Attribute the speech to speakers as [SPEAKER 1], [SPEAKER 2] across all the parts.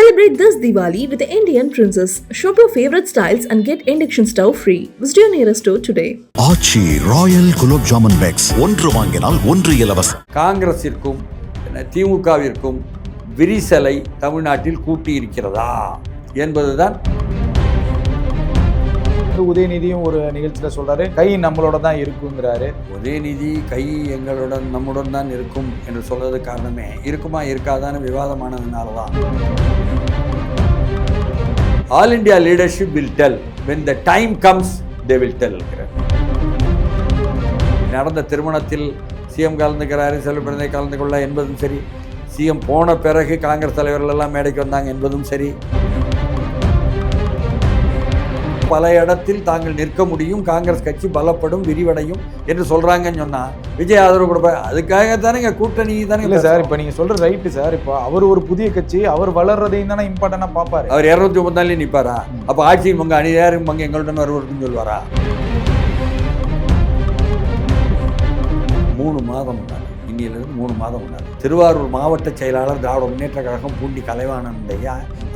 [SPEAKER 1] Celebrate this Diwali with the Indian Princess. Shop your favorite styles and get induction stove free. Visit your nearest store today.
[SPEAKER 2] Aachi royal gulab jamun packs ஒன்று வாங்கினால் ஒன்று இலவசம்
[SPEAKER 3] காங்கிரசிற்கும் திமுகவிற்கும் விரிசலை தமிழ்நாட்டில் கூட்டியிருக்கிறதா என்பதுதான்
[SPEAKER 4] வந்து உதயநிதியும் ஒரு நிகழ்ச்சியில் சொல்றாரு கை நம்மளோட தான் இருக்குங்கிறாரு
[SPEAKER 3] உதயநிதி கை எங்களுடன் நம்முடன் தான் இருக்கும் என்று சொல்றது காரணமே இருக்குமா இருக்காதான்னு விவாதமானதுனால தான் all India leadership will tell when the time comes they will tell நடந்த திருமணத்தில் சிஎம் கலந்துக்கிறாரு செல்வப்பிறந்தை கலந்து கொள்ள என்பதும் சரி. சிஎம் போன பிறகு காங்கிரஸ் தலைவர்கள் எல்லாம் மேடைக்கு வந்தாங்க என்பதும் சரி. பல இடத்தில் தாங்கள் நிற்க முடியும். காங்கிரஸ் கட்சி பலப்படும் விரிவடையும் என்று சொல்றாங்கன்னு சொன்னா விஜய் ஆதரவு கொடுப்ப அதுக்காக தானே கூட்டணி
[SPEAKER 4] இல்ல
[SPEAKER 3] தானே
[SPEAKER 4] சார் இப்போ நீங்க சொல்ற ரைட்டு சார். இப்போ அவர் ஒரு புதிய கட்சி அவர் வளர்றதையும் தானே இம்பார்ட்டண்டா பார்ப்பாரு.
[SPEAKER 3] அவர் இரநூத்தி முப்பத்தாலே நிற்பாரா அப்போ ஆட்சியின் பங்கு அணியாரும் பங்கு எங்களுடன் வருவதுன்னு சொல்வாரா? மூணு மாதம் முன்னாடி இன்னிலிருந்து மூணு மாதம் முன்னாடி திருவாரூர் மாவட்ட செயலாளர் திராவிட முன்னேற்ற கழகம் பூண்டி கலைவாணனுடைய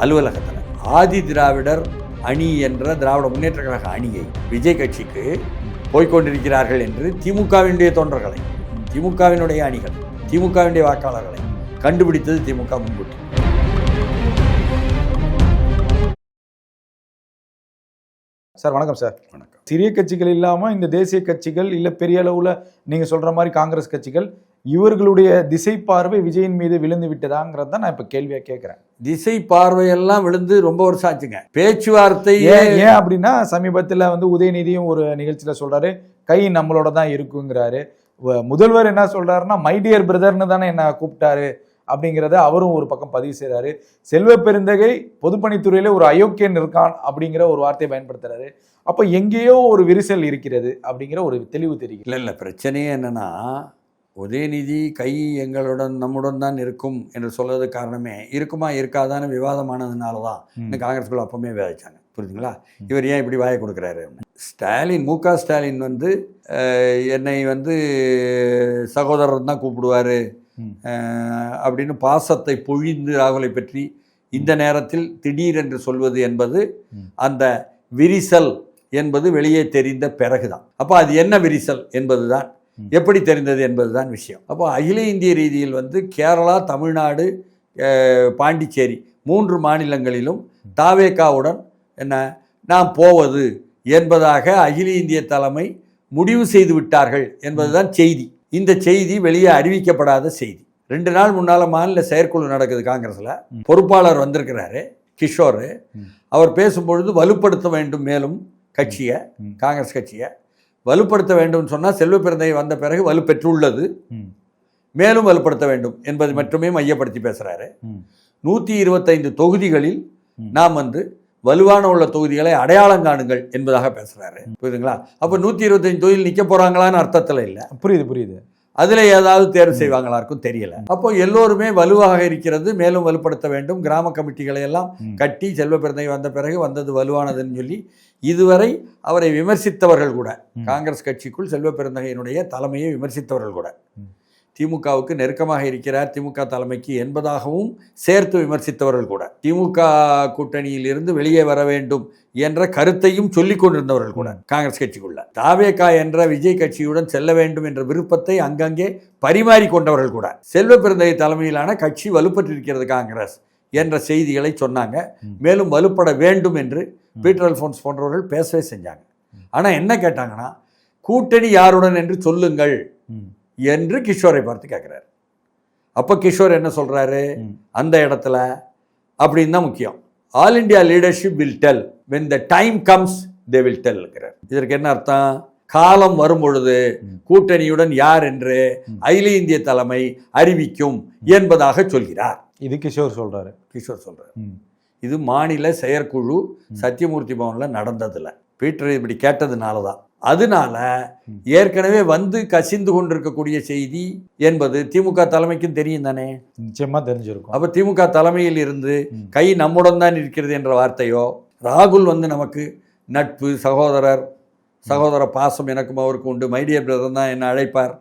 [SPEAKER 3] அலுவலகத்தில் ஆதி திராவிடர் அணி என்ற திராவிட முன்னேற்ற கழக அணியை விஜய் கட்சிக்கு போய்க்கொண்டிருக்கிறார்கள் என்று திமுகவினுடைய தொண்டர்களை திமுகவினுடைய அணிகள் திமுகவினுடைய வாக்காளர்களை கண்டுபிடித்தது திமுக முன்கூட்டி.
[SPEAKER 4] சார் வணக்கம் சார்.
[SPEAKER 3] வணக்கம்.
[SPEAKER 4] சிறிய கட்சிகள் இல்லாம இந்த தேசிய கட்சிகள் இல்ல பெரிய அளவுல நீங்க சொல்ற மாதிரி காங்கிரஸ் கட்சிகள் இவர்களுடைய திசை பார்வை விஜயின் மீது விழுந்து விட்டதாங்கிறது தான் நான் இப்ப கேள்வியா கேட்கிறேன்
[SPEAKER 3] திசை பார்வையெல்லாம் விழுந்து ரொம்ப வருஷம் ஆச்சுங்க. பேச்சுவார்த்தை
[SPEAKER 4] ஏன் ஏன் அப்படின்னா சமீபத்துல வந்து உதயநிதியும் ஒரு நிகழ்ச்சியில சொல்றாரு கை நம்மளோட தான் இருக்குங்கிறாரு. முதல்வர் என்ன சொல்றாருன்னா மை டியர் பிரதர்னு தானே என்ன கூப்பிட்டாரு? அப்படிங்கிறத அவரும் ஒரு பக்கம் பதிவு செய்றாரு. செல்வ பெருந்தகை பொதுப்பணித்துறையில ஒரு அயோக்கியன் இருக்கான் அப்படிங்கிற ஒரு வார்த்தையை பயன்படுத்துறாரு. அப்ப எங்கேயோ ஒரு விரிசல் இருக்கிறது அப்படிங்கிற ஒரு தெளிவு தெரிகிறது.
[SPEAKER 3] இல்லை இல்லை பிரச்சனையே என்னன்னா உதயநிதி கை எங்களுடன் நம்முடன் தான் இருக்கும் என்று சொல்றது காரணமே இருக்குமா இருக்காதான்னு விவாதமானதுனால தான் இந்த காங்கிரஸ்குள்ள அப்பவுமே விவாதிச்சாங்க. புரியுதுங்களா இவர் ஏன் இப்படி வாயை கொடுக்குறாரு? ஸ்டாலின் மு க. ஸ்டாலின் வந்து என்னை வந்து சகோதரர் தான் கூப்பிடுவார். அப்படின்னு பாசத்தை பொழிந்து ராகுலை பற்றி இந்த நேரத்தில் திடீரென்று சொல்வது என்பது. அந்த விரிசல் என்பது வெளியே தெரிந்த பிறகுதான். அப்போ அது என்ன விரிசல் என்பதுதான். எப்படி தெரிந்தது என்பதுதான் விஷயம். அப்போ அகில இந்திய ரீதியில் வந்து கேரளா தமிழ்நாடு பாண்டிச்சேரி மூன்று மாநிலங்களிலும் தாவேக்காவுடன் என்ன நாம் போவது என்பதாக அகில இந்திய தலைமை முடிவு செய்து விட்டார்கள் என்பதுதான் செய்தி. இந்த செய்தி வெளியே அறிவிக்கப்படாத செய்தி. ரெண்டு நாள் முன்னால மாநில செயற்குழு நடக்குது காங்கிரஸ்ல. பொறுப்பாளர் வந்திருக்கிறாரு கிஷோர். அவர் பேசும்பொழுது வலுப்படுத்த வேண்டும் மேலும் கட்சியை. காங்கிரஸ் கட்சியை. வலுப்படுத்த வேண்டும் சொன்னால் செல்வ பிறந்தை வந்த பிறகு வலுப்பெற்றுள்ளது. மேலும் வலுப்படுத்த வேண்டும் என்பதை மட்டுமே மையப்படுத்தி பேசுறாரு.
[SPEAKER 4] ம்.
[SPEAKER 3] நூற்றி இருபத்தைந்து தொகுதிகளில். நாம் வந்து வலுவான உள்ள தொகுதிகளை அடையாளம் காணுங்கள் என்பதாக பேசுறாரு. புரியுதுங்களா? அப்போ நூற்றி இருபத்தஞ்சு தொகுதியில் நிற்க போறாங்களான்னு அர்த்தத்தில் இல்லை.
[SPEAKER 4] புரியுது புரியுது.
[SPEAKER 3] அதில் ஏதாவது தேர்வு செய்வாங்களா இருக்கும் தெரியல அப்போ எல்லோருமே வலுவாக இருக்கிறது மேலும் வலுப்படுத்த வேண்டும் கிராம கமிட்டிகளை எல்லாம். கட்டி செல்வ பிறந்தை வந்த பிறகு வந்தது வலுவானதுன்னு சொல்லி இதுவரை அவரை விமர்சித்தவர்கள் கூட. காங்கிரஸ் கட்சிக்குள் செல்வ பெருந்தகையினுடைய தலைமையை விமர்சித்தவர்கள் கூட. திமுகவுக்கு நெருக்கமாக இருக்கிறார் திமுக தலைமைக்கு என்பதாகவும் சேர்த்து விமர்சித்தவர்கள் கூட. திமுக கூட்டணியில் இருந்து வெளியே வர வேண்டும் என்ற கருத்தையும் சொல்லிக் கொண்டிருந்தவர்கள் கூட காங்கிரஸ் கட்சிக்குள்ள. தாவேகா என்ற விஜய் கட்சியுடன் செல்ல வேண்டும் என்ற விருப்பத்தை அங்கங்கே பரிமாறி கொண்டவர்கள் கூட. செல்வ பெருந்தகை தலைமையிலான கட்சி வலுப்பற்றிருக்கிறது காங்கிரஸ் என்ற செய்திகளை சொன்னாங்க. மேலும் வலுப்பட வேண்டும் என்று பீட்டர் அல்ஃபோன்ஸ் போன்றவர்கள் பேசவே செஞ்சாங்க. ஆனால் என்ன கேட்டாங்கன்னா கூட்டணி யாருடன் என்று சொல்லுங்கள். என்று கிஷோரை பார்த்து கேட்குறாரு அப்போ கிஷோர் என்ன சொல்றாரு?
[SPEAKER 4] ம்.
[SPEAKER 3] அந்த இடத்துல அப்படின்னு தான் முக்கியம். All India leadership will tell when the time comes they will டெல்ங்கிறார் இதற்கு என்ன அர்த்தம்? காலம் வரும் பொழுது
[SPEAKER 4] ம்.
[SPEAKER 3] கூட்டணியுடன் யார் என்று. அகில இந்திய தலைமை அறிவிக்கும் என்பதாக சொல்கிறார்.
[SPEAKER 4] இது கிஷோர் சொல்றாரு.
[SPEAKER 3] கிஷோர் சொல்றார்.
[SPEAKER 4] ம்.
[SPEAKER 3] இது மாநில செயற்குழு. சத்தியமூர்த்தி பவனில் நடந்ததில்ல பீட்டர் இப்படி கேட்டதுனால தான் அதனால. ஏற்கனவே வந்து கசிந்து கொண்டிருக்கக்கூடிய செய்தி என்பது திமுக தலைமைக்கும் தெரியும் தானே
[SPEAKER 4] நிச்சயமா தெரிஞ்சிருக்கும்
[SPEAKER 3] அப்போ திமுக தலைமையில் இருந்து. கை நம்முடன் தான் இருக்கிறது என்ற வார்த்தையோ ராகுல் வந்து நமக்கு நட்பு சகோதரர் சகோதர பாசம் எனக்கும் அவருக்கு உண்டு மைடியர் பிரதர் தான் என்னை அழைப்பார்.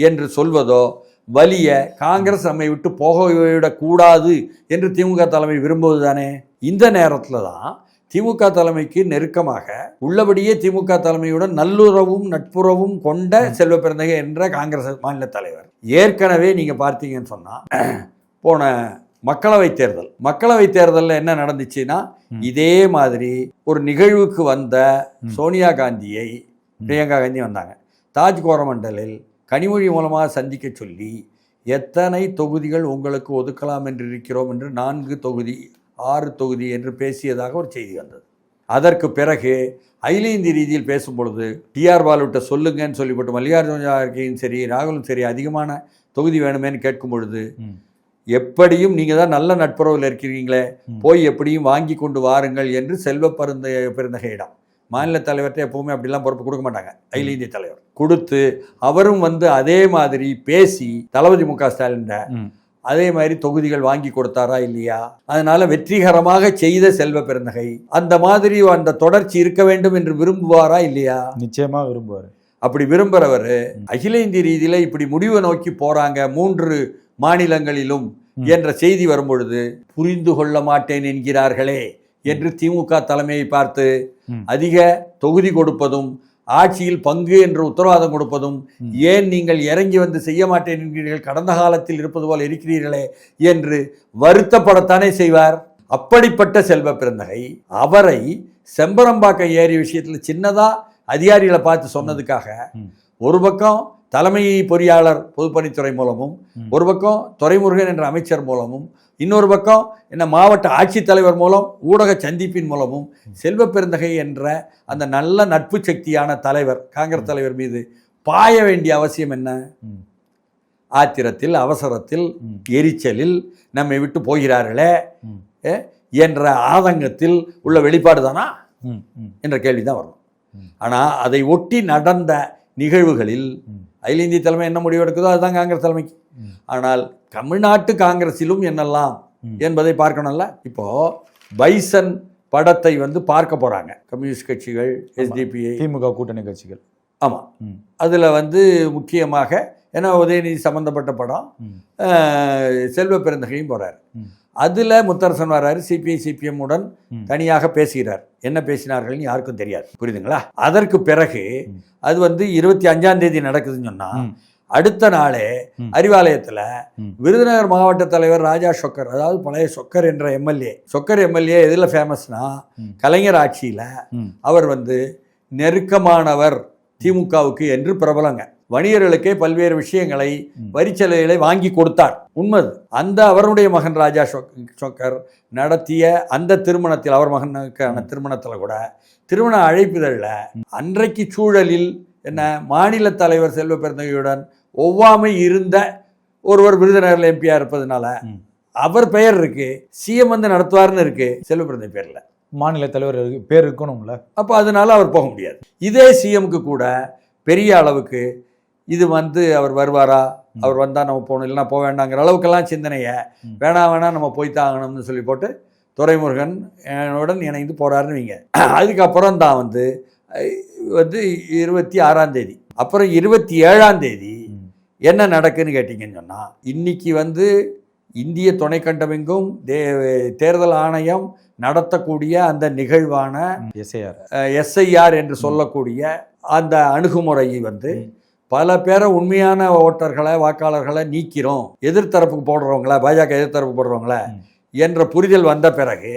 [SPEAKER 3] என்று சொல்வதோ வலிய காங்கிரஸ் நம்மை விட்டு போகவிடக் கூடாது என்று திமுக தலைமை விரும்புவது தானே இந்த நேரத்தில் தான் திமுக தலைமைக்கு நெருக்கமாக உள்ளபடியே திமுக தலைமையுடன் நல்லுறவும் நட்புறவும் கொண்ட செல்வ பிறந்தகை என்ற காங்கிரஸ் மாநில தலைவர். ஏற்கனவே நீங்க பார்த்தீங்கன்னு சொன்னா போன மக்களவை தேர்தல். மக்களவை தேர்தலில் என்ன நடந்துச்சுன்னா. இதே மாதிரி ஒரு நிகழ்வுக்கு வந்த சோனியா காந்தியை பிரியங்கா காந்தி வந்தாங்க. தாஜ் கோரமண்டலில் கனிமொழி மூலமாக சந்திக்க சொல்லி எத்தனை தொகுதிகள் உங்களுக்கு ஒதுக்கலாம் என்று இருக்கிறோம் என்று நான்கு தொகுதி ஆறு தொகுதி என்று பேசியதாக ஒரு செய்தி வந்தது அதற்கு பிறகு அகில இந்திய ரீதியில் பேசும் பொழுது டிஆர் பாலுட்ட சொல்லுங்கன்னு சொல்லிப்பட்டு மல்லிகார்ஜுன கார்கேயும் சரி ராகுலும் சரி அதிகமான தொகுதி வேணுமேன்னு கேட்கும் பொழுது. எப்படியும் நீங்கள் தான் நல்ல நட்புறவில் இருக்கிறீங்களே. போய் எப்படியும் வாங்கி கொண்டு வாருங்கள் என்று செல்வ பருந்த பெருந்தகையிடம் மாநில தலைவர்கிட்ட எப்பவுமே அப்படிலாம் பொறுப்பு கொடுக்க மாட்டாங்க அகில இந்திய தலைவர் கொடுத்து அவரும் வந்து அதே மாதிரி பேசி தளபதி மு க ஸ்டாலின். அதே மாதிரி தொகுதிகள் வாங்கி கொடுத்தாரா இல்லையா? அதனால வெற்றிகரமாக செய்த செல்வ பெருந்தகை. அந்த மாதிரி அந்த தொடர்ச்சி இருக்க வேண்டும் என்று விரும்புவாரா இல்லையா?
[SPEAKER 4] நிச்சயமா விரும்புவாரு.
[SPEAKER 3] அப்படி விரும்புகிறவர் அகில இந்திய ரீதியில இப்படி முடிவை நோக்கி போறாங்க மூன்று மாநிலங்களிலும். என்ற செய்தி வரும்பொழுது புரிந்து கொள்ள மாட்டேன் என்கிறார்களே என்று திமுக தலைமையை பார்த்து. அதிக தொகுதி கொடுப்பதும் ஆட்சியில் பங்கு என்று உத்தரவாதம் கொடுப்பதும். ஏன் நீங்கள் இறங்கி வந்து செய்ய மாட்டேன் என்கிறீர்கள் கடந்த காலத்தில் இருப்பது போல இருக்கிறீர்களே என்று வருத்தப்படத்தானே செய்வார் அப்படிப்பட்ட செல்வ பிறந்தகை அவரை செம்பரம்பாக்கம் ஏரி விஷயத்தில் சின்னதா அதிகாரிகளை பார்த்து சொன்னதுக்காக. ஒரு பக்கம் தலைமை பொறியாளர் பொதுப்பணித்துறை மூலமும். ஒரு பக்கம் துரைமுருகன் என்ற அமைச்சர் மூலமும் இன்னொரு பக்கம் என்ன மாவட்ட ஆட்சித்தலைவர் மூலம் ஊடக சந்திப்பின் மூலமும் செல்வ பெருந்தகை என்ற அந்த நல்ல நட்பு சக்தியான தலைவர் காங்கிரஸ் தலைவர் மீது பாய வேண்டிய அவசியம் என்ன. ஆத்திரத்தில் அவசரத்தில். எரிச்சலில் நம்மை விட்டு போகிறார்களே என்ற ஆதங்கத்தில் உள்ள வெளிப்பாடு தானா. என்ற கேள்வி தான் வரும். ஆனால் அதை ஒட்டி நடந்த நிகழ்வுகளில். அகில இந்திய தலைமை என்ன முடிவு எடுக்குதோ அதுதான் காங்கிரஸ் தலைமைக்கு. ஆனால் தமிழ்நாட்டு காங்கிரஸிலும் என்னெல்லாம். என்பதை பார்க்கணும்ல? இப்போ பைசன் படத்தை வந்து பார்க்க போறாங்க. கம்யூனிஸ்ட் கட்சிகள் எஸ்டிபிஐ
[SPEAKER 4] திமுக கூட்டணி கட்சிகள்.
[SPEAKER 3] ஆமாம். அதில் வந்து முக்கியமாக ஏன்னா உதயநிதி சம்பந்தப்பட்ட படம் செல்வ பெருந்தகையும் போறாரு.
[SPEAKER 4] ம்.
[SPEAKER 3] அதில் முத்தரசன் வர்றாரு சிபிஐ சிபிஎம் உடன். தனியாக பேசுகிறார் என்ன பேசினார்கள்னு யாருக்கும் தெரியாது புரியுதுங்களா அதற்கு பிறகு. அது வந்து இருபத்தி அஞ்சாம் தேதி நடக்குதுன்னு சொன்னா
[SPEAKER 4] ம்.
[SPEAKER 3] அடுத்த நாளே. அறிவாலயத்தில். விருதுநகர் மாவட்ட தலைவர் ராஜா சொக்கர் அதாவது பழைய சொக்கர் என்ற எம்எல்ஏ சொக்கர் எம்எல்ஏ எதில் ஃபேமஸ்னா. கலைஞர் ஆட்சியில். அவர் வந்து நெருக்கமானவர் திமுகவுக்கு என்று பிரபலங்க வணிகர்களுக்கே பல்வேறு விஷயங்களை. வரிச்சலுகைகளை வாங்கி கொடுத்தார். உண்மை அந்த அவருடைய மகன் ராஜா சொக்- சொக்கர் நடத்திய அந்த திருமணத்தில் அவர் மகனுக்கான திருமணத்தில் கூட திருமண அழைப்பிதழில் அன்றைக்கு சூழலில் என்ன மாநில தலைவர் செல்வ பெருந்தகையுடன் ஒவ்வாமை இருந்த ஒருவர் விருதுநகரில் எம்பியா இருப்பதனால. அவர் பெயர் இருக்கு சிஎம் வந்து நடத்துவார்னு இருக்கு செல்வ பிறந்தகை பேர்ல.
[SPEAKER 4] மாநில தலைவர் பேர் இருக்கணும்ல?
[SPEAKER 3] அப்போ அதனால அவர் போக முடியாது. இதே சிஎம்க்கு கூட பெரிய அளவுக்கு இது வந்து அவர் வருவாரா? அவர் வந்தால் நம்ம போகணும் இல்லைன்னா போக வேண்டாங்கிற அளவுக்கெல்லாம் சிந்தனையை. வேணாம் வேணாம் நம்ம போய் தான் ஆகணும்னு சொல்லி போட்டு துரைமுருகன் உடன் இணைந்து போறாருன்னு வைங்க. அதுக்கப்புறம் தான் வந்து வந்து இருபத்தி ஆறாம் தேதி. அப்புறம் இருபத்தி ஏழாம் தேதி. என்ன நடக்குன்னு கேட்டிங்கன்னு சொன்னால் இன்னைக்கு வந்து இந்திய துணைக்கண்டமெங்கும் தே தேர்தல் ஆணையம் நடத்தக்கூடிய அந்த நிகழ்வான
[SPEAKER 4] எஸ்ஐஆர்.
[SPEAKER 3] எஸ்ஐஆர் என்று சொல்லக்கூடிய அந்த அணுகுமுறையை வந்து. பல பேரை உண்மையான ஓட்டர்களை வாக்காளர்களை நீக்கிறோம். எதிர்த்தரப்புக்கு போடுறவங்கள பாஜக எதிர்த்தரப்பு போடுறவங்கள. என்ற புரிதல் வந்த பிறகு.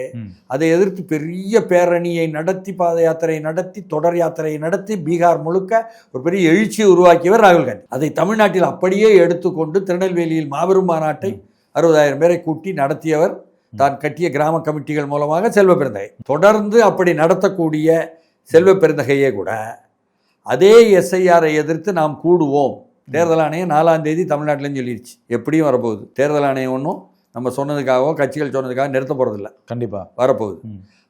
[SPEAKER 3] அதை எதிர்த்து பெரிய பேரணியை நடத்தி பாத யாத்திரை நடத்தி தொடர் யாத்திரையை நடத்தி பீகார் முழுக்க ஒரு பெரிய எழுச்சியை உருவாக்கியவர் ராகுல் காந்தி. அதை தமிழ்நாட்டில் அப்படியே எடுத்துக்கொண்டு திருநெல்வேலியில் மாபெரும் மாநாட்டை அறுபதாயிரம் பேரை கூட்டி நடத்தியவர் தான் கட்டிய கிராம கமிட்டிகள் மூலமாக செல்வ பெருந்தகை. தொடர்ந்து அப்படி நடத்தக்கூடிய செல்வ பெருந்தகையே கூட அதே எஸ்ஐஆரை எதிர்த்து நாம் கூடுவோம். தேர்தல் ஆணையம் நாலாம் தேதி தமிழ்நாட்டிலும் சொல்லிடுச்சு எப்படியும் வரப்போகுது. தேர்தல் ஆணையம் ஒன்றும் நம்ம சொன்னதுக்காகவோ கட்சிகள் சொன்னதுக்காக நிறுத்த போகிறதில்ல
[SPEAKER 4] கண்டிப்பா.
[SPEAKER 3] வரப்போகுது.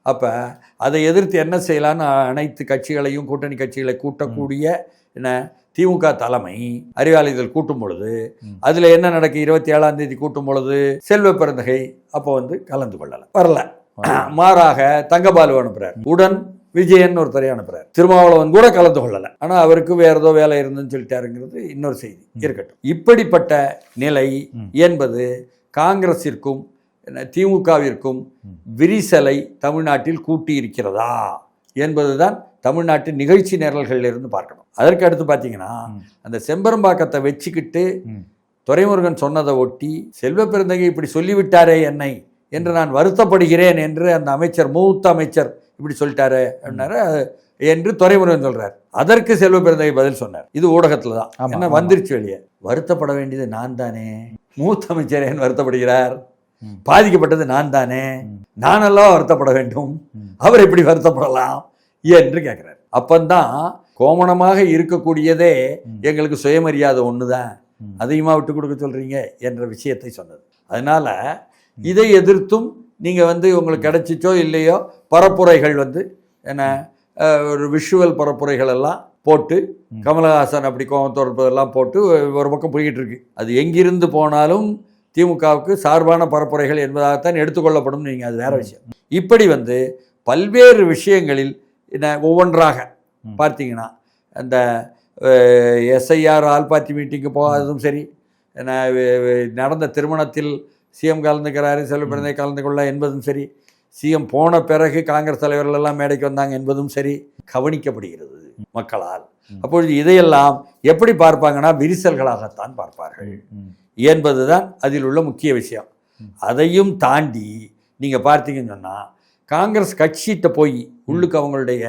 [SPEAKER 3] அப்போ அதை எதிர்த்து என்ன செய்யலான்னு அனைத்து கட்சிகளையும் கூட்டணி கட்சிகளை கூட்டக்கூடிய என்ன திமுக தலைமை அறிவாலயத்தில் கூட்டும் பொழுது. அதில் என்ன நடக்கு? இருபத்தி ஏழாம் தேதி கூட்டும் பொழுது செல்வ பெருந்தகை அப்போ வந்து கலந்து கொள்ளல. வரல. மாறாக தங்கபாலு அனுப்புறார். உடன் விஜயன் ஒருத்தரை அனுப்புறாரு. திருமாவளவன் கூட கலந்து கொள்ளல. ஆனா அவருக்கு வேற ஏதோ வேலை இருந்துன்னு சொல்லிட்டாருங்கிறது இன்னொரு செய்தி. இருக்கட்டும். இப்படிப்பட்ட நிலை என்பது காங்கிரசிற்கும் என்ன, திமுகவிற்கும் விரிசலை தமிழ்நாட்டில் கூட்டி இருக்கிறதா என்பதுதான் தமிழ்நாட்டு நிகழ்ச்சி நிரல்கள்ல இருந்து பார்க்கணும். அதற்கு அடுத்து பார்த்தீங்கன்னா அந்த செம்பரம்பாக்கத்தை வச்சுக்கிட்டு. துரைமுருகன் சொன்னதை ஒட்டி செல்வ பெருந்தகை இப்படி சொல்லிவிட்டாரே என்னை என்று நான் வருத்தப்படுகிறேன் என்று அந்த அமைச்சர் மூத்த அமைச்சர் இப்படி சொல்லிட்டாரு அப்படின்னாரு. என்று துரைமுருகன் சொல்றார். அதற்கு செல்வ பெருந்தகை பதில் சொன்னார். இது ஊடகத்துல தான். என்ன. வந்துருச்சு வெளியே? வருத்தப்பட வேண்டியது நான் தானே. மூத்த அமைச்சர் ஏன் வருத்தப்படுகிறார். பாதிக்கப்பட்டது நான் தானே. நானெல்லாம் வருத்தப்பட வேண்டும். அவர் எப்படி வருத்தப்படலாம்? என்று கேட்கிறார் அப்பந்தான் கோமணமாக இருக்கக்கூடியதே. எங்களுக்கு சுயமரியாதை ஒண்ணுதான்.
[SPEAKER 4] ம்.
[SPEAKER 3] அதிகமாக விட்டு கொடுக்க சொல்றீங்க? என்ற விஷயத்தை சொன்னது. அதனால இதை எதிர்த்தும் நீங்க வந்து உங்களுக்கு கிடைச்சிச்சோ இல்லையோ பரப்புரைகள் வந்து என்ன ஒரு விஷுவல் பரப்புரைகள் எல்லாம் போட்டு. கமலஹாசன் அப்படி கோவத்தோற்பதெல்லாம் போட்டு ஒரு பக்கம் போய்கிட்டு இருக்கு அது எங்கிருந்து போனாலும் திமுகவுக்கு சார்பான பரப்புரைகள் என்பதாகத்தான் எடுத்துக்கொள்ளப்படும் நீங்க அது வேற விஷயம் இப்படி வந்து பல்வேறு விஷயங்களில் என்ன ஒவ்வொன்றாக. பார்த்தீங்கன்னா அந்த எஸ்ஐஆர் ஆல் பார்ட்டி மீட்டிங்கு போகாததும் சரி என்ன நடந்த திருமணத்தில் சிஎம் கலந்துக்கிறாரு செல்வப்பிறந்தை கலந்து கொள்ள என்பதும் சரி. சிஎம் போன பிறகு காங்கிரஸ் தலைவர்கள் எல்லாம் மேடைக்கு வந்தாங்க என்பதும் சரி. கவனிக்கப்படுகிறது மக்களால். அப்பொழுது இதையெல்லாம் எப்படி பார்ப்பாங்கன்னா விரிசல்களாகத்தான் பார்ப்பார்கள். என்பதுதான் அதில் உள்ள முக்கிய விஷயம். அதையும் தாண்டி நீங்க பார்த்தீங்கன்னு சொன்னா காங்கிரஸ் கட்சிகிட்ட போய் உள்ளுக்கு அவங்களுடைய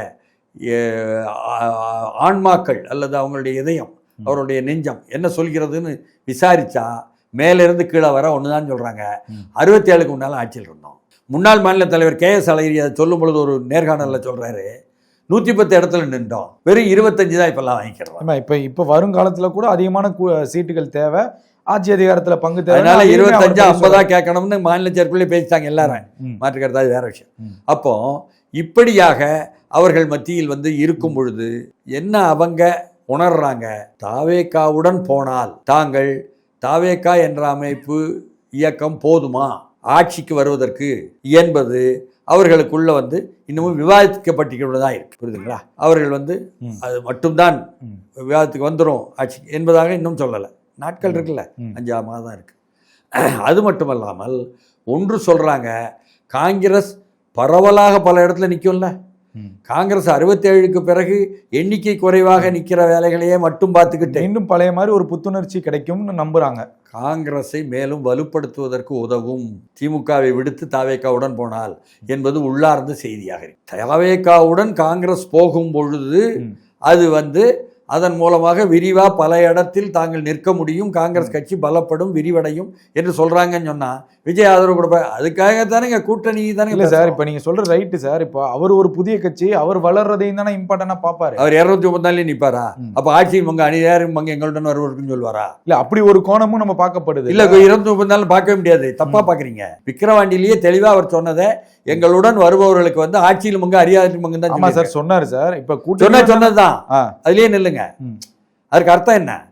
[SPEAKER 3] ஆன்மாக்கள் அல்லது அவங்களுடைய இதயம் அவருடைய நெஞ்சம் என்ன சொல்கிறதுன்னு விசாரிச்சா மேலிருந்து கீழே வர ஒண்ணுதான் சொல்றாங்க.
[SPEAKER 4] ம்.
[SPEAKER 3] அறுபத்தி ஏழுக்கு முன்னால் ஆட்சியில் இருந்தோம். முன்னாள் மாநில தலைவர் கே எஸ் அழகிரி அதை சொல்லும் பொழுது ஒரு நேர்காணல்ல சொல்றாரு. நூற்றி பத்து இடத்துல நின்றோம். வெறும் இருபத்தஞ்சு தான் இப்பெல்லாம் வாங்கிக்கிறோம்.
[SPEAKER 4] இப்ப இப்ப வருங்காலத்துல கூட அதிகமான சீட்டுகள் தேவை. ஆட்சி அதிகாரத்துல பங்கு தேவை
[SPEAKER 3] அதனால இருபத்தஞ்சு. ஐம்பதா கேட்கணும்னு மாநில செயற்குள்ளே பேசிட்டாங்க எல்லாரும். மாற்றுக்கிறது வேற விஷயம். அப்போ இப்படியாக அவர்கள் மத்தியில் வந்து இருக்கும் பொழுது என்ன அவங்க உணர்றாங்க? தாவேக்காவுடன் போனால் தாங்கள் தாவேக்கா என்ற அமைப்பு இயக்கம் போதுமா ஆட்சிக்கு வருவதற்கு என்பது அவர்களுக்குள்ள வந்து இன்னமும் விவாதிக்கப்பட்டிருக்கிறதா இருக்கு புரியுதுங்களா அவர்கள் வந்து. அது மட்டும்தான். விவாதத்துக்கு வந்துடும் ஆட்சி என்பதாக இன்னும் சொல்லலை நாட்கள் இருக்குல்ல. அஞ்சு மாதம் தான் இருக்கு அது மட்டுமல்லாமல் ஒன்று சொல்றாங்க காங்கிரஸ் பரவலாக பல இடத்துல நிற்கும்ல. காங்கிரஸ் அறுபத்தேழுக்கு பிறகு எண்ணிக்கை குறைவாக நிற்கிற வேலைகளையே மட்டும் பார்த்துக்கிட்டு
[SPEAKER 4] மீண்டும் பழைய மாதிரி ஒரு புத்துணர்ச்சி கிடைக்கும்னு நம்புறாங்க.
[SPEAKER 3] காங்கிரஸை மேலும் வலுப்படுத்துவதற்கு உதவும். திமுகவை விடுத்து தாவேக்காவுடன் போனால் என்பது உள்ளார்ந்த செய்தியாக இருக்கு. தாவேக்காவுடன் காங்கிரஸ் போகும் பொழுது. அது வந்து அதன் மூலமாக விரிவா பல இடத்தில் தாங்கள் நிற்க முடியும். காங்கிரஸ் கட்சி பலப்படும் விரிவடையும் என்று சொல்றாங்கன்னு சொன்னா விஜய் ஆதரவு கொடுப்ப அதுக்காகத்தானே இங்க கூட்டணி தானே
[SPEAKER 4] இல்ல சார் இப்ப நீங்க சொல்ற ரைட்டு சார். இப்ப அவர் ஒரு புதிய கட்சி அவர் வளர்றதையும் தானே இம்பார்ட்டன்டா பாப்பாரு
[SPEAKER 3] அவர் இருநூத்தி முப்பத்தாலே நிப்பாரா?
[SPEAKER 4] ம்.
[SPEAKER 3] அப்ப ஆட்சியின் பங்கு அணியாரும் பங்கு எங்களுடன் வருவதற்குன்னு சொல்லுவாரா?
[SPEAKER 4] இல்ல அப்படி ஒரு கோணமும் நம்ம பார்க்கப்படுது
[SPEAKER 3] இல்ல இருநூத்தி முப்பத்தாலும் பார்க்கவே முடியாது. தப்பா பாக்குறீங்க. விக்கிரவாண்டிலேயே தெளிவா அவர் சொன்னதை எங்களுடன் வருபவர்களுக்கு வந்து ஆட்சியில் பங்கு அரியாதை பங்கு தான்.
[SPEAKER 4] சார் சொன்னாரு சார். இப்ப
[SPEAKER 3] சொன்னா
[SPEAKER 4] கூட்டணி
[SPEAKER 3] சொன்னதுதான்.
[SPEAKER 4] ஆ.
[SPEAKER 3] அதுலயே நில்லுங்க.
[SPEAKER 4] ம்.
[SPEAKER 3] அதுக்கு அர்த்தம் என்ன.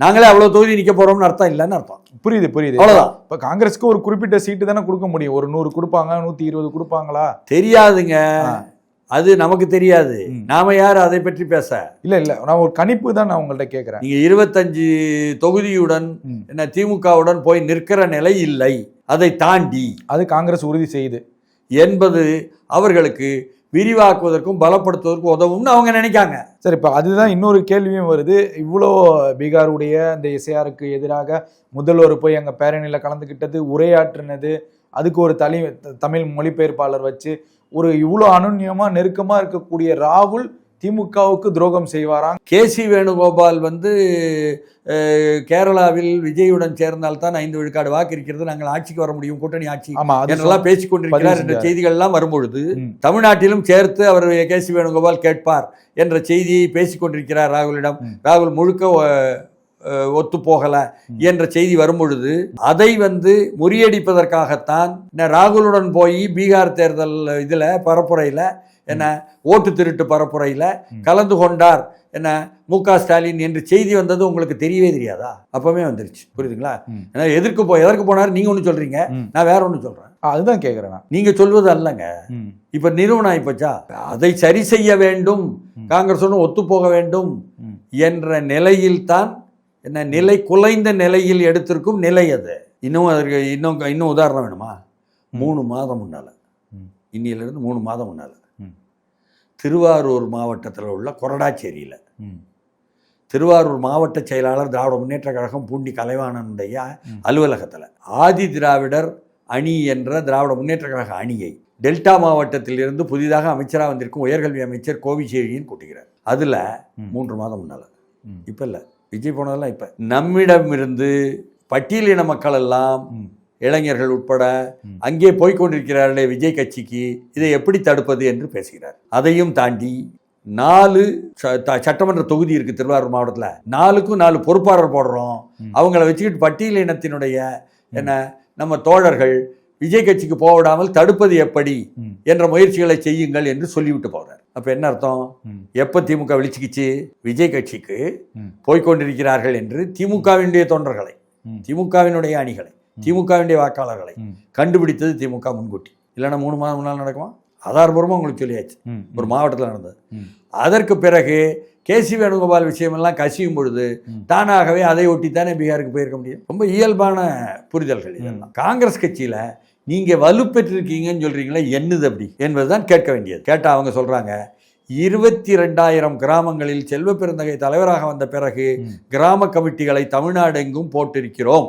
[SPEAKER 3] நாங்களே அவ்வளவு தொகுதி நிக்க போறோம்னு அர்த்தம் இல்லைன்னு அர்த்தம்.
[SPEAKER 4] புரியுது புரியுது.
[SPEAKER 3] அவ்வளவுதான்.
[SPEAKER 4] இப்ப காங்கிரஸ்க்கு ஒரு குறிப்பிட்ட சீட்டு தானே கொடுக்க முடியும். ஒரு நூறு கொடுப்பாங்க நூத்தி இருபது கொடுப்பாங்களா?
[SPEAKER 3] தெரியாதுங்க. அது நமக்கு தெரியாது. நாம யார் அதை பற்றி பேச?
[SPEAKER 4] இல்ல இல்ல. நான் ஒரு கணிப்பு தான் நான் உங்கள்ட்ட கேக்குறேன்.
[SPEAKER 3] நீங்க இருபத்தஞ்சு தொகுதியுடன். என்ன திமுகவுடன் போய் நிற்கிற நிலை இல்லை. அதை தாண்டி
[SPEAKER 4] அது காங்கிரஸ் உறுதி செய்யுது.
[SPEAKER 3] என்பது அவர்களுக்கு விரிவாக்குவதற்கும் பலப்படுத்துவதற்கும் உதவும்னு அவங்க நினைக்காங்க.
[SPEAKER 4] சரி இப்போ அதுதான் இன்னொரு கேள்வியும் வருது. இவ்வளோ பீகாருடைய அந்த எஸ்ஐஆருக்கு எதிராக முதல்வர் போய் அங்கே பேரணியில் கலந்துக்கிட்டது உரையாற்றினது அதுக்கு ஒரு தனி தமிழ் மொழிபெயர்ப்பாளர் வச்சு ஒரு இவ்வளோ அனுநியமாக நெருக்கமாக இருக்கக்கூடிய ராகுல் திமுகவுக்கு துரோகம் செய்வாராம்
[SPEAKER 3] கே சி வேணுகோபால் வந்து கேரளாவில் விஜயுடன் சேர்ந்தால்தான் ஐந்து விழுக்காடு வாக்கு இருக்கிறது நாங்கள் ஆட்சிக்கு வர முடியும் கூட்டணி ஆட்சி என்றெல்லாம் பேசிக் கொண்டிருக்கிறார் என்ற
[SPEAKER 4] செஞ்சார்.
[SPEAKER 3] செய்திகள் எல்லாம் வரும்பொழுது. தமிழ்நாட்டிலும் சேர்த்து அவர் கே சி வேணுகோபால் கேட்பார் என்ற செய்தியை பேசிக் கொண்டிருக்கிறார் ராகுலிடம். ராகுல் முழுக்க ஒத்து போகல என்ற செய்தி வரும்பொழுது அதை வந்து முறியடிப்பதற்காகத்தான் ராகுலுடன் போய் பீகார் தேர்தல் இதுல பரப்புரையில என்ன ஓட்டு திருட்டு பரப்புரையில கலந்து கொண்டார் என்ன மு க ஸ்டாலின் என்று செய்தி வந்தது உங்களுக்கு தெரியவே தெரியாதா? அப்பவே வந்துருச்சு. புரியுதுங்களா. ஏன்னா எதற்கு போ எதற்கு போனார்? நீங்க ஒன்று சொல்றீங்க. நான் வேற ஒன்று சொல்றேன்.
[SPEAKER 4] அதுதான் கேட்குறேன்
[SPEAKER 3] நீங்க சொல்வது அல்லங்க. இப்ப நிறுவனம் ஆயிப்போச்சா? அதை சரி செய்ய வேண்டும்.
[SPEAKER 4] ம்.
[SPEAKER 3] காங்கிரஸோடு ஒத்து போக வேண்டும். என்ற நிலையில் தான் என்ன நிலை குலைந்த நிலையில் எடுத்திருக்கும் நிலை அது இன்னும் அதற்கு இன்னும் இன்னும் உதாரணம் வேணுமா மூணு மாதம் முன்னால. இன்னிலிருந்து மூணு மாதம் முன்னால. திருவாரூர் மாவட்டத்தில் உள்ள கொரடாச்சேரியில். திருவாரூர் மாவட்ட செயலாளர் திராவிட முன்னேற்ற கழகம் பூண்டி கலைவாணனுடைய. அலுவலகத்தில் ஆதி திராவிடர் அணி என்ற திராவிட முன்னேற்ற கழக அணியை டெல்டா மாவட்டத்தில் இருந்து புதிதாக அமைச்சராக வந்திருக்கும் உயர்கல்வி அமைச்சர் கோவிச்சேழியின் கூட்டுகிறார் அதில். மூன்று மாதம் முன்னால். இப்போ இல்லை விஜய் போனதெல்லாம் இப்போ நம்மிடமிருந்து பட்டியலின மக்கள் எல்லாம். இளைஞர்கள் உட்பட. அங்கே போய்க் கொண்டிருக்கிறார்களே விஜய் கட்சிக்கு இதை எப்படி தடுப்பது என்று பேசுகிறார் அதையும் தாண்டி நாலு சட்டமன்ற தொகுதி இருக்கு திருவாரூர் மாவட்டத்தில் நாலுக்கும் நாலு பொறுப்பாளர் போடுறோம். அவங்கள வச்சுக்கிட்டு பட்டியல் இனத்தினுடைய என்ன நம்ம தோழர்கள் விஜய் கட்சிக்கு போக விடாமல் தடுப்பது எப்படி. என்ற முயற்சிகளை செய்யுங்கள் என்று சொல்லிவிட்டு போறார் அப்ப என்ன அர்த்தம். எப்ப திமுக விழிச்சுக்கிச்சு விஜய் கட்சிக்கு
[SPEAKER 4] ம்.
[SPEAKER 3] போய்க்கொண்டிருக்கிறார்கள் என்று திமுகவினுடைய தொண்டர்களை. திமுகவினுடைய அணிகளை திமுகவினுடைய வாக்காளர்களை. கண்டுபிடித்தது திமுக முன்கூட்டி இல்லைன்னா மூணு மாதம் முன்னால் நடக்குமா ஆதாரபூர்வமாக உங்களுக்கு சொல்லியாச்சு. ஒரு மாவட்டத்தில் நடந்தது. அதற்கு பிறகு கேசி வேணுகோபால் விஷயமெல்லாம் கசியும் பொழுது. தானாகவே அதை ஒட்டி தானே பீகாருக்கு போயிருக்க முடியும் ரொம்ப இயல்பான புரிதல்கள் இதெல்லாம் காங்கிரஸ் கட்சியில நீங்க வலுப்பெற்றிருக்கீங்கன்னு சொல்றீங்களே என்னது அப்படி? என்பதுதான் கேட்க வேண்டியது. கேட்டா அவங்க சொல்றாங்க இருபத்தி ரெண்டாயிரம் கிராமங்களில் செல்வ பெருந்தகை தலைவராக வந்த பிறகு. கிராம கமிட்டிகளை தமிழ்நாடு எங்கும் போட்டிருக்கிறோம்.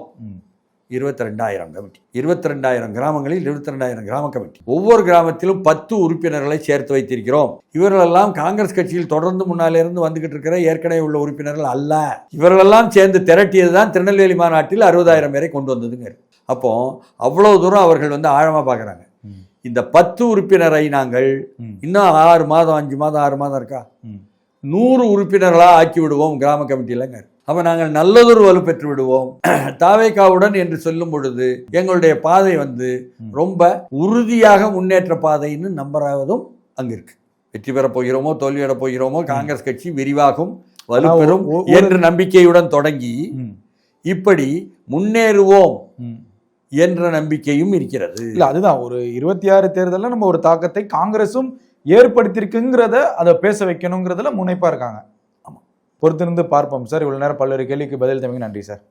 [SPEAKER 3] இருபத்தி ரெண்டாயிரம் கமிட்டி. இருபத்தி ரெண்டாயிரம் கிராமங்களில் இருபத்தி ரெண்டாயிரம் கிராம கமிட்டி. ஒவ்வொரு கிராமத்திலும் பத்து உறுப்பினர்களை சேர்த்து வைத்திருக்கிறோம். இவர்களெல்லாம் காங்கிரஸ் கட்சியில் தொடர்ந்து முன்னாலே இருந்து வந்துகிட்டு இருக்கிற ஏற்கனவே உள்ள உறுப்பினர்கள் அல்ல. இவர்களெல்லாம் சேர்ந்து திரட்டியது தான் திருநெல்வேலி மாநாட்டில் அறுபதாயிரம் பேரை கொண்டு வந்ததுங்க அப்போ அவ்வளவு தூரம் அவர்கள் வந்து ஆழமா பார்க்கறாங்க. இந்த பத்து உறுப்பினரை நாங்கள். இன்னும் ஆறு மாதம் அஞ்சு மாதம் ஆறு மாதம் இருக்கா. நூறு உறுப்பினர்களாக ஆக்கி விடுவோம் கிராம கமிட்டியிலங்க அப்ப நாங்கள் நல்லதொரு வலு பெற்று விடுவோம் தாவேக்காவுடன் என்று சொல்லும் பொழுது எங்களுடைய பாதை வந்து. ரொம்ப உறுதியாக முன்னேற்ற பாதைன்னு நம்புறதும் அங்க இருக்கு வெற்றி பெறப் போகிறோமோ தோல்வியட போகிறோமோ காங்கிரஸ் கட்சி விரிவாகும் வலுப்பெறும் என்ற நம்பிக்கையுடன் தொடங்கி. இப்படி முன்னேறுவோம். என்ற நம்பிக்கையும் இருக்கிறது.
[SPEAKER 4] இல்லை அதுதான். ஒரு இருபத்தி ஆறு தேர்தலில் நம்ம ஒரு தாக்கத்தை காங்கிரஸும் ஏற்படுத்தியிருக்குங்கிறத அதை பேச வைக்கணுங்கிறதுல முனைப்பாக இருக்காங்க.
[SPEAKER 3] ஆமாம்
[SPEAKER 4] பொறுத்திருந்து பார்ப்போம் சார். இவ்வளோ நேரம் பல்வேறு கேள்விக்கு பதில் தமிழ் நன்றி சார்.